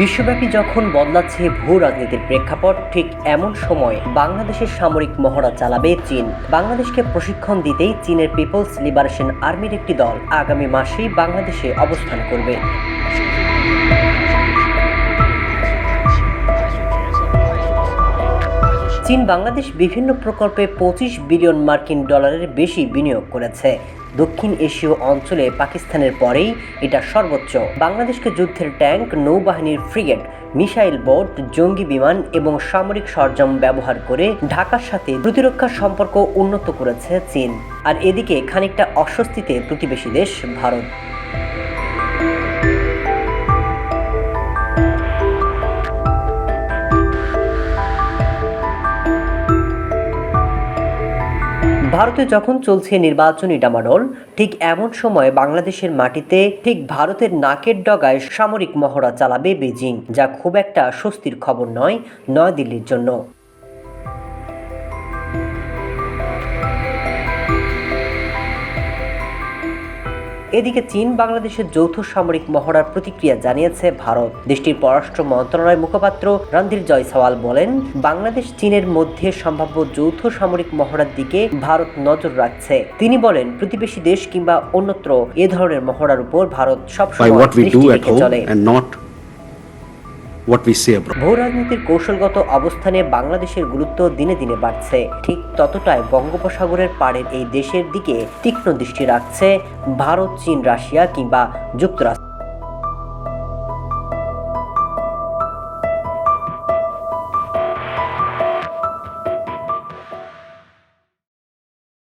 বিশ্বব্যাপী যখন বদলাচ্ছে ভূ রাজনীতির প্রেক্ষাপট, ঠিক এমন সময় বাংলাদেশের সামরিক মহড়া চালাবে চীন। বাংলাদেশকে প্রশিক্ষণ দিতেই চীনের পিপলস লিবারেশন আর্মির একটি দল আগামী মাসেই বাংলাদেশে অবস্থান করবে। চীন বাংলাদেশ বিভিন্ন প্রকল্পে পঁচিশ বিলিয়ন মার্কিন ডলারের বেশি বিনিয়োগ করেছে। দক্ষিণ এশীয় অঞ্চলে পাকিস্তানের পরেই এটা সর্বোচ্চ। বাংলাদেশকে যুদ্ধের ট্যাঙ্ক, নৌবাহিনীর ফ্রিগেট, মিসাইল বোট, জঙ্গি বিমান এবং সামরিক সরঞ্জাম ব্যবহার করে ঢাকার সাথে প্রতিরক্ষা সম্পর্ক উন্নত করেছে চীন। আর এদিকে খানিকটা অস্বস্তিতে প্রতিবেশী দেশ ভারত। ভারতে যখন চলছে নির্বাচনী ডামাডোল, ঠিক এমন সময় বাংলাদেশের মাটিতে ঠিক ভারতের নাকের ডগায় সামরিক মহড়া চালাবে বেজিং, যা খুব একটা স্বস্তির খবর নয় নয়াদিল্লির জন্য। এদিকে চীন বাংলাদেশের যৌথ সামরিক মহড়ার প্রতিক্রিয়া জানিয়েছে ভারত। দেশটির পররাষ্ট্র মন্ত্রণালয় মুখপাত্র রণধীর জয়সওয়াল বলেন বাংলাদেশ চীনের মধ্যে সম্ভাব্য যৌথ সামরিক মহড়ার দিকে ভারত নজর রাখছে। তিনি বলেন প্রতিবেশী দেশ কিংবা অন্যত্র এ ধরনের মহড়ার উপর ভারত সবসময় চলে। And we say abroad. ভূ কৌশলগত অবস্থানে বাংলাদেশের গুরুত্ব দিনে দিনে বাড়ছে ঠিক ততটাই বঙ্গোপসাগরের পাড়ের এই দেশের দিকে তীক্ষ্ণ দৃষ্টি রাখছে ভারত, চীন, রাশিয়া কিংবা যুক্তরাষ্ট্র